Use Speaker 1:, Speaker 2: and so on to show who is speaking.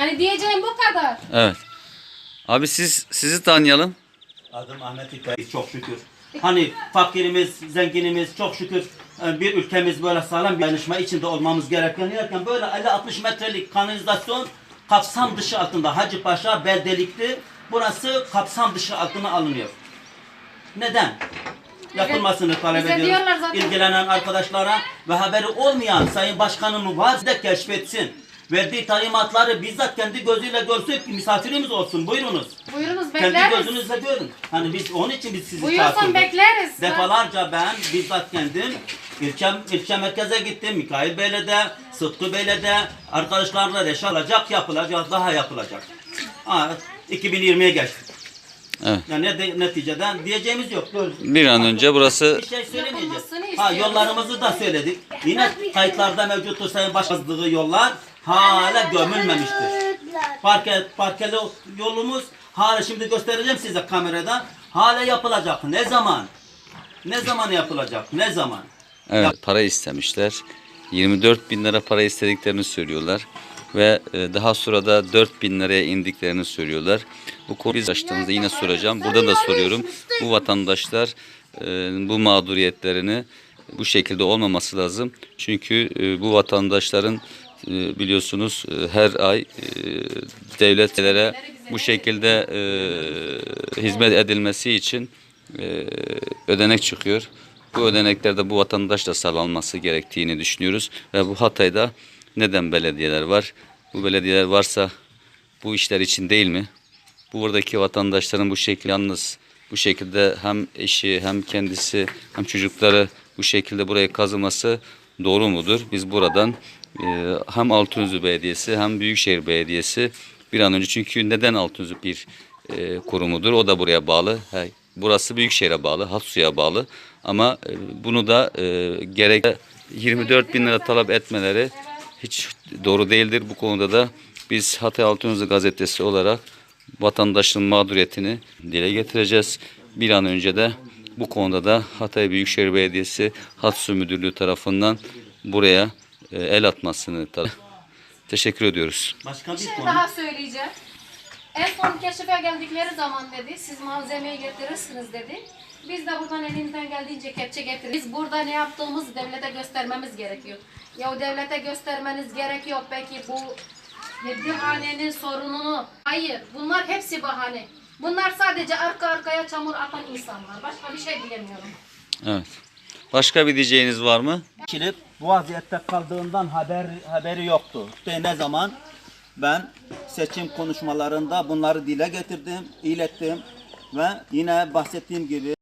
Speaker 1: Yani diyeceğim bu kadar.
Speaker 2: Evet. Abi siz sizi tanıyalım.
Speaker 3: Adım Ahmet İkbal. Çok şükür. Hani fakirimiz, zenginimiz çok şükür e, bir ülkemiz böyle sağlam bir dayanışma içinde olmamız gereken yerken böyle 50-60 metrelik kanalizasyon kapsam dışı altında Hacı Paşa beldelikli burası kapsam dışı altına alınıyor. Neden? Yapılmasını talep
Speaker 1: bize
Speaker 3: ediyoruz. İlgilenen arkadaşlara ve haberi olmayan Sayın Başkanım var de keşfetsin. Verdiği talimatları bizzat kendi gözüyle görsün misafirimiz olsun. Buyurunuz.
Speaker 1: Buyurunuz
Speaker 3: Kendi
Speaker 1: bekleriz.
Speaker 3: gözünüzle görün. Hani biz onun için biz sizi
Speaker 1: Buyursan
Speaker 3: çağırdık.
Speaker 1: bekleriz.
Speaker 3: Defalarca ben bizzat kendim ilçe, ilçe merkeze gittim. Mikail Bey'le de, Sıtkı Bey'le de arkadaşlarla reşalacak yapılacak, daha yapılacak. Ha, 2020'ye geçtik.
Speaker 2: Evet.
Speaker 3: Yani ne de- neticeden diyeceğimiz yok. Dur.
Speaker 2: Bir an önce burası
Speaker 3: Bir şey söylemeyeceğiz. Ha yollarımızı da söyledik. Yine kayıtlarda mevcuttur Sayın Başkanlığı yollar hala gömülmemiştir. Parke, parkeli yolumuz hala şimdi göstereceğim size kamerada. Hala yapılacak. Ne zaman? Ne zaman yapılacak? Ne zaman?
Speaker 2: evet, para istemişler. 24 bin lira para istediklerini söylüyorlar. Ve e, daha sonra da 4 bin liraya indiklerini söylüyorlar. Bu konuyu açtığımızda yine soracağım. Burada da soruyorum. Bu vatandaşlar e, bu mağduriyetlerini bu şekilde olmaması lazım. Çünkü e, bu vatandaşların biliyorsunuz e, her ay e, devletlere bu şekilde e, hizmet edilmesi için e, ödenek çıkıyor. Bu ödeneklerde bu vatandaşla sağlanması gerektiğini düşünüyoruz. Ve bu Hatay'da neden belediyeler var? Bu belediyeler varsa bu işler için değil mi? Bu buradaki vatandaşların bu şekilde yalnız bu şekilde hem eşi hem kendisi hem çocukları bu şekilde buraya kazıması doğru mudur? Biz buradan e, hem Altınözü Belediyesi hem Büyükşehir Belediyesi bir an önce çünkü neden Altınözü bir e, kurumudur? O da buraya bağlı. Ha, Burası Büyükşehir'e bağlı, Hatsu'ya bağlı. Ama e, bunu da e, gerek 24 bin lira talep etmeleri hiç doğru değildir. Bu konuda da biz Hatay Altınözü gazetesi olarak vatandaşın mağduriyetini dile getireceğiz. Bir an önce de bu konuda da Hatay Büyükşehir Belediyesi Hatsu Müdürlüğü tarafından buraya e, el atmasını talep. Teşekkür ediyoruz.
Speaker 3: Başka
Speaker 1: Bir
Speaker 3: bir
Speaker 1: şey
Speaker 3: konu.
Speaker 1: daha söyleyeceğim. En son keşife geldikleri zaman dedi, siz malzemeyi getirirsiniz dedi. Biz de buradan elimizden geldiğince kepçe getiririz. Biz burada ne yaptığımızı devlete göstermemiz gerekiyor. Ya o devlete göstermeniz gerekiyor peki bu hanenin sorununu. Hayır, bunlar hepsi bahane. Bunlar sadece arka arkaya çamur atan insanlar. Başka bir şey bilemiyorum.
Speaker 2: Evet. Başka bir diyeceğiniz var mı?
Speaker 3: Kilip bu vaziyette kaldığından haber haberi yoktu. İşte ne zaman ben seçim konuşmalarında bunları dile getirdim, ilettim ve yine bahsettiğim gibi